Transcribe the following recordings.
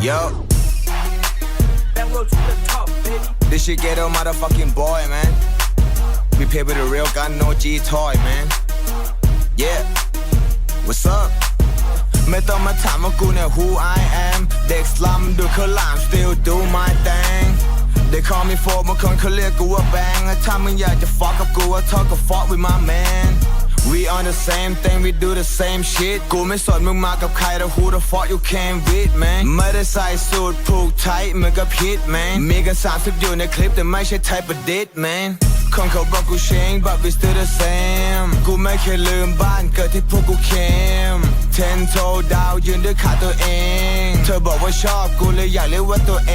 Yo, That road to the top, baby. this shit ghetto motherfucking boy, man. We pay with a real gun, no G toy, man. Yeah, what's up? ไม่ต้องมาถามว่ากูเนี่ย who I am เด็กสลัมดูเขาวหลาม still do my thing They call me for บางคนเขาเรียกกูว่าแบงถ้ามึงอยากจะ fuck กับกูว่า talk กับ fuck with my man We on the same thing we do the same shit กูไม่สนมึงมากับใครแต่ who the fuck you came with man ไม่ได้ใส่สูทผูกไทยเหมือนกับพิษ man มีกันสามสิบอยู่ในคลิปแต่ไม่ใช่ type of dit man คนเขาบอกกู change but we still the same กูไม่เคยลืมบ้านเกิดที่พวกกูเข้ม ten toe ดาวยืนด้วยขาตัวเอง เธอบอกว่าชอบกูเลยอยากเรียกว่าตัวเอ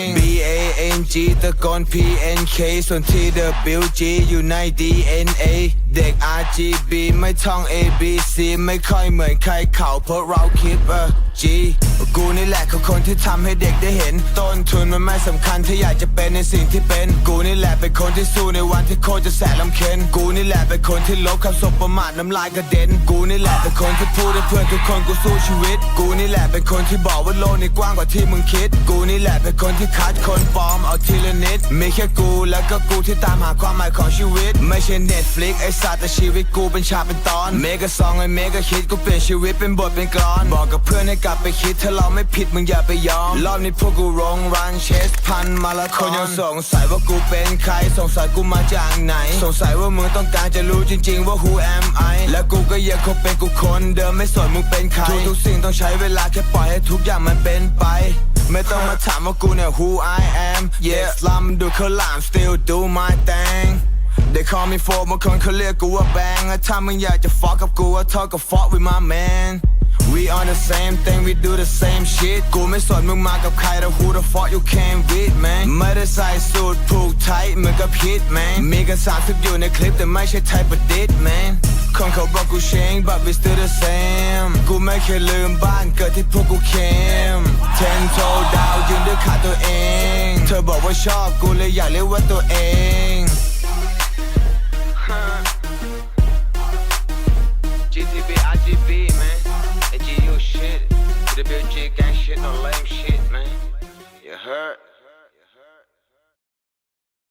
ง B A N G ตะโกน P N K ส่วน T W G อยู่ใน D N A เด็ก R G B ไม่ท่อง A B C ไม่ค่อยเหมือนใครเขาเพราะเราคิดเออ G กูนี่แหละคือคนที่ทำให้เด็กได้เห็น ต้นทุนมันไม่สำคัญถ้าอยากจะเป็นในสิ่งที่เป็น กูนี่แหละเป็นคนที่สู้ในวันที่โคตรจะแสนลำเค็นกูนี่แหละเป็นคนที่ลบคำสบประมาทน้ำลายกระเด็น กูนี่แหละเป็นคนที่พูดให้เพื่อนทุกคนกูสู้ชีวิต กูนี่แหละเป็นคนที่บอกว่าโลกนี้กว้างกว่าที่มึงคิด กูนี่แหละเป็นคนที่คัดคนปลอมเอาทีละนิด มีแค่กูแล้วก็กูที่ตามหาความหมายของชีวิต ไม่ใช่เน็ตฟลิกไอสัตว์แต่ชีวิตกูเป็นฉากเป็นตอน เมกะซองไอเมกะฮิตกูเปลี่ยนชีวิตเป็นบทเป็นกลอน บอกกับเพื่อนให้กลับไปคิดถ้าเราไม่ผิดมึงอย่าไปยอม รอบนี้พวกกูร้องรันเชสพันมาละคนยังสงสัยว่ากูเป็นใคร สงสัยกูมาจากไหน สงสัยว่ามึงต้องการจะรู้จริง ๆ ว่า who am I และกูก็ยังคงเป็นกูคนเดิมไม่สนมึงเป็นใครทุกๆสิ่งต้องใช้เวลาแค่ปล่อยให้ทุกอย่างมันเป็นไปไม่ต้องมาถามว่ากูเนี่ย who I am yeah ลัมดูเขาหลาม still do my thing They call me for บางคนเขาเรียกกูว่าแบงถ้ามึงอยากจะ fuck กับกูว่า talk กับ fuck with my man We on the same thing we do the same shit กูไม่สนมึงมากับใครแต่ who the fuck you came with man ไม่ได้ใส่สูทผูกไทเหมือนกับพิษ man มีกัน30อยู่ในคลิปแต่ไม่ใช่ type of dit man คนเขาบอกกู change but we still the same กูไม่เคยลืมบ้านเกิดที่พวกกูเข้ม ten toe ดาวยืนด้วยขาตัวเอง เธอบอกว่าชอบกูเลยอยากเรียกว่าตัวเอง GTB, IGB, man. Shit. TWG gang shit, no lame shit, man. You heard?